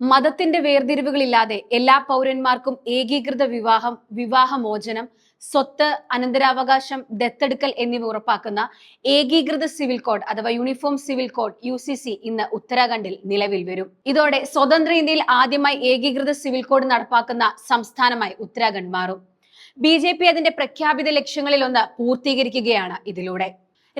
മതത്തിന്റെ വേർതിരിവുകളില്ലാതെ എല്ലാ പൗരന്മാർക്കും ഏകീകൃത വിവാഹം വിവാഹമോചനം സ്വത്ത് അനന്തരാവകാശം ദത്തെടുക്കൽ എന്നിവ ഉറപ്പാക്കുന്ന ഏകീകൃത സിവിൽ കോഡ് അഥവാ uniform civil code U C C ഇന്ന് ഉത്തരാഖണ്ഡിൽ നിലവിൽ വരും. ഇതോടെ സ്വതന്ത്ര ഇന്ത്യയിൽ ആദ്യമായി ഏകീകൃത സിവിൽ കോഡ് നടപ്പാക്കുന്ന സംസ്ഥാനമായി ഉത്തരാഖണ്ഡ് മാറും. ബി ജെ പി അതിന്റെ പ്രഖ്യാപിത ലക്ഷ്യങ്ങളിൽ ഒന്ന് പൂർത്തീകരിക്കുകയാണ് ഇതിലൂടെ.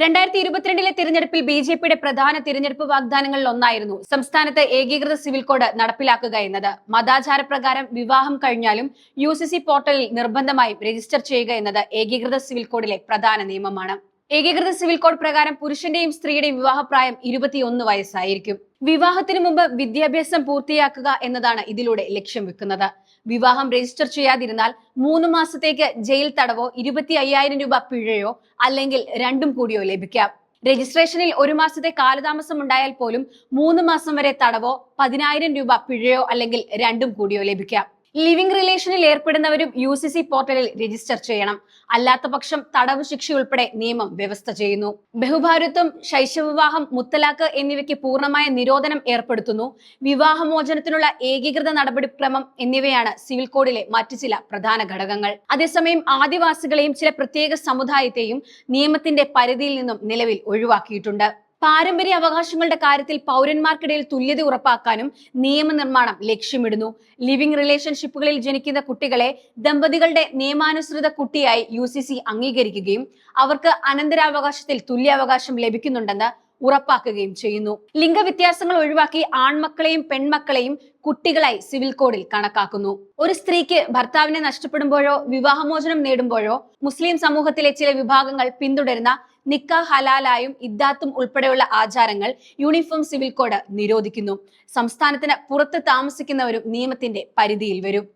രണ്ടായിരത്തി ഇരുപത്തിരണ്ടിലെ തിരഞ്ഞെടുപ്പിൽ ബി ജെ പിയുടെ പ്രധാന തിരഞ്ഞെടുപ്പ് വാഗ്ദാനങ്ങളിൽ ഒന്നായിരുന്നു സംസ്ഥാനത്ത് ഏകീകൃത സിവിൽ കോഡ് നടപ്പിലാക്കുക എന്നത്. മതാചാര പ്രകാരം വിവാഹം കഴിഞ്ഞാലും യു പോർട്ടലിൽ നിർബന്ധമായും രജിസ്റ്റർ ചെയ്യുക എന്നത് ഏകീകൃത സിവിൽ കോഡിലെ പ്രധാന നിയമമാണ്. ഏകീകൃത സിവിൽ കോഡ് പ്രകാരം പുരുഷന്റെയും സ്ത്രീയുടെയും വിവാഹപ്രായം ഇരുപത്തിയൊന്ന് വയസ്സായിരിക്കും. വിവാഹത്തിന് മുമ്പ് വിദ്യാഭ്യാസം പൂർത്തിയാക്കുക എന്നതാണ് ഇതിലൂടെ ലക്ഷ്യം വെക്കുന്നത്. വിവാഹം രജിസ്റ്റർ ചെയ്യാതിരുന്നാൽ മൂന്ന് മാസത്തേക്ക് ജയിൽ തടവോ ഇരുപത്തി അയ്യായിരം രൂപ പിഴയോ അല്ലെങ്കിൽ രണ്ടും കൂടിയോ ലഭിക്കാം. രജിസ്ട്രേഷനിൽ ഒരു മാസത്തെ കാലതാമസം ഉണ്ടായാൽ പോലും മൂന്ന് മാസം വരെ തടവോ പതിനായിരം രൂപ പിഴയോ അല്ലെങ്കിൽ രണ്ടും കൂടിയോ ലഭിക്കാം. ലിവിംഗ് റിലേഷനിൽ ഏർപ്പെടുന്നവരും യു സി സി പോർട്ടലിൽ രജിസ്റ്റർ ചെയ്യണം. അല്ലാത്ത പക്ഷം തടവ് ശിക്ഷയുൾപ്പെടെ നിയമം വ്യവസ്ഥ ചെയ്യുന്നു. ബഹുഭാരത്വം ശൈശവവിവാഹം മുത്തലാക്ക് എന്നിവയ്ക്ക് പൂർണമായ നിരോധനം ഏർപ്പെടുത്തുന്നു. വിവാഹമോചനത്തിനുള്ള ഏകീകൃത നടപടിക്രമം എന്നിവയാണ് സിവിൽ കോഡിലെ മറ്റു ചില പ്രധാന ഘടകങ്ങൾ. അതേസമയം ആദിവാസികളെയും ചില പ്രത്യേക സമുദായത്തെയും നിയമത്തിന്റെ പരിധിയിൽ നിന്നും നിലവിൽ ഒഴിവാക്കിയിട്ടുണ്ട്. പാരമ്പര്യ അവകാശങ്ങളുടെ കാര്യത്തിൽ പൗരന്മാർക്കിടയിൽ തുല്യത ഉറപ്പാക്കാനും നിയമനിർമ്മാണം ലക്ഷ്യമിടുന്നു. ലിവിംഗ് റിലേഷൻഷിപ്പുകളിൽ ജനിക്കുന്ന കുട്ടികളെ ദമ്പതികളുടെ നിയമാനുസൃത കുട്ടിയായി യു അംഗീകരിക്കുകയും അവർക്ക് അനന്തരാവകാശത്തിൽ തുല്യാവകാശം ലഭിക്കുന്നുണ്ടെന്ന് ഉറപ്പാക്കുകയും ചെയ്യുന്നു. ലിംഗവ്യത്യാസങ്ങൾ ഒഴിവാക്കി ആൺമക്കളെയും പെൺമക്കളെയും കുട്ടികളായി സിവിൽ കോഡിൽ കണക്കാക്കുന്നു. ഒരു സ്ത്രീക്ക് ഭർത്താവിനെ നഷ്ടപ്പെടുമ്പോഴോ വിവാഹമോചനം നേടുമ്പോഴോ മുസ്ലിം സമൂഹത്തിലെ ചില വിഭാഗങ്ങൾ പിന്തുടരുന്ന നിക്ക ഹലാലായും ഇദ്ദാത്തും ഉൾപ്പെടെയുള്ള ആചാരങ്ങൾ യൂണിഫോം സിവിൽ കോഡ് നിരോധിക്കുന്നു. സംസ്ഥാനത്തിന് പുറത്ത് താമസിക്കുന്നവരും നിയമത്തിന്റെ പരിധിയിൽ വരും.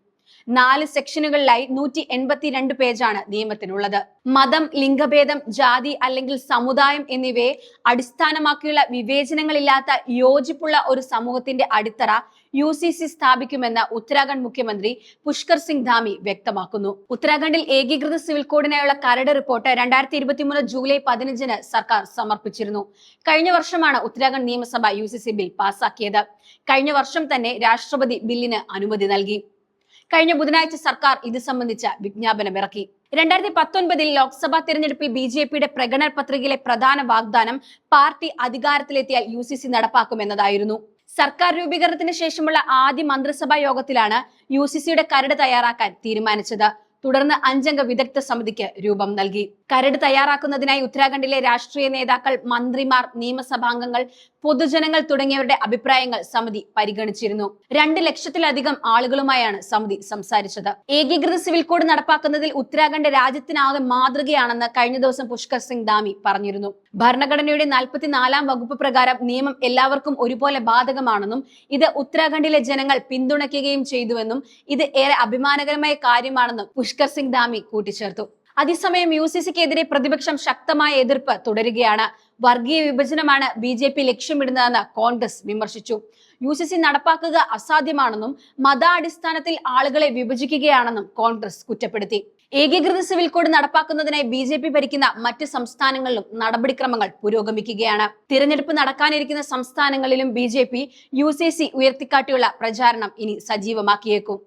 നാല് സെക്ഷനുകളിലായി നൂറ്റി എൺപത്തിരണ്ട് പേജാണ് നിയമത്തിനുള്ളത്. മതം ലിംഗഭേദം ജാതി അല്ലെങ്കിൽ സമുദായം എന്നിവയെ അടിസ്ഥാനമാക്കിയുള്ള വിവേചനങ്ങളില്ലാത്ത യോജിപ്പുള്ള ഒരു സമൂഹത്തിന്റെ അടിത്തറ യു സി സി സ്ഥാപിക്കുമെന്ന് ഉത്തരാഖണ്ഡ് മുഖ്യമന്ത്രി പുഷ്കർ സിംഗ് ധാമി വ്യക്തമാക്കുന്നു. ഉത്തരാഖണ്ഡിൽ ഏകീകൃത സിവിൽ കോഡിനായുള്ള കരട് റിപ്പോർട്ട് രണ്ടായിരത്തി ഇരുപത്തിമൂന്ന് ജൂലൈ പതിനഞ്ചിന് സർക്കാർ സമർപ്പിച്ചിരുന്നു. കഴിഞ്ഞ വർഷമാണ് ഉത്തരാഖണ്ഡ് നിയമസഭ യു ബിൽ പാസാക്കിയത്. കഴിഞ്ഞ വർഷം തന്നെ രാഷ്ട്രപതി ബില്ലിന് അനുമതി നൽകി. കഴിഞ്ഞ ബുധനാഴ്ച സർക്കാർ ഇത് സംബന്ധിച്ച വിജ്ഞാപനം ഇറക്കി. രണ്ടായിരത്തി പത്തൊൻപതിൽ ലോക്സഭാ തെരഞ്ഞെടുപ്പിൽ ബി ജെ പിയുടെ പ്രകടന പത്രികയിലെ പ്രധാന വാഗ്ദാനം പാർട്ടി അധികാരത്തിലെത്തിയാൽ യു സി സി നടപ്പാക്കുമെന്നതായിരുന്നു. സർക്കാർ രൂപീകരണത്തിന് ശേഷമുള്ള ആദ്യ മന്ത്രിസഭാ യോഗത്തിലാണ് യു സി സിയുടെ കരട് തയ്യാറാക്കാൻ തീരുമാനിച്ചത്. തുടർന്ന് അഞ്ചംഗ വിദഗ്ധ സമിതിക്ക് രൂപം നൽകി. കരട് തയ്യാറാക്കുന്നതിനായി ഉത്തരാഖണ്ഡിലെ രാഷ്ട്രീയ നേതാക്കൾ മന്ത്രിമാർ നിയമസഭാംഗങ്ങൾ പൊതുജനങ്ങൾ തുടങ്ങിയവരുടെ അഭിപ്രായങ്ങൾ സമിതി പരിഗണിച്ചിരുന്നു. രണ്ട് ലക്ഷത്തിലധികം ആളുകളുമായാണ് സമിതി സംസാരിച്ചത്. ഏകീകൃത സിവിൽ കോഡ് നടപ്പാക്കുന്നതിൽ ഉത്തരാഖണ്ഡ് രാജ്യത്തിനാകെ മാതൃകയാണെന്ന് കഴിഞ്ഞ ദിവസം പുഷ്കർ സിംഗ് ദാമി പറഞ്ഞിരുന്നു. ഭരണഘടനയുടെ നാൽപ്പത്തിനാലാം വകുപ്പ് പ്രകാരം നിയമം എല്ലാവർക്കും ഒരുപോലെ ബാധകമാണെന്നും ഇത് ഉത്തരാഖണ്ഡിലെ ജനങ്ങൾ പിന്തുണയ്ക്കുകയും ചെയ്തുവെന്നും ഇത് ഏറെ അഭിമാനകരമായ കാര്യമാണെന്നും പുഷ്കർ സിംഗ് ദാമി കൂട്ടിച്ചേർത്തു. അതേസമയം യു സി സിക്കെതിരെ പ്രതിപക്ഷം ശക്തമായ എതിർപ്പ് തുടരുകയാണ്. വർഗീയ വിഭജനമാണ് ബി ജെ പി ലക്ഷ്യമിടുന്നതെന്ന് കോൺഗ്രസ് വിമർശിച്ചു. യു സി സി നടപ്പാക്കുക അസാധ്യമാണെന്നും മതാടിസ്ഥാനത്തിൽ ആളുകളെ വിഭജിക്കുകയാണെന്നും കോൺഗ്രസ് കുറ്റപ്പെടുത്തി. ഏകീകൃത സിവിൽ കോഡ് നടപ്പാക്കുന്നതിനായി ബി ജെ പി ഭരിക്കുന്ന മറ്റ് സംസ്ഥാനങ്ങളിലും നടപടിക്രമങ്ങൾ പുരോഗമിക്കുകയാണ്. തിരഞ്ഞെടുപ്പ് നടക്കാനിരിക്കുന്ന സംസ്ഥാനങ്ങളിലും B J P U C C ഉയർത്തിക്കാട്ടിയുള്ള പ്രചാരണം ഇനി സജീവമാക്കിയേക്കും.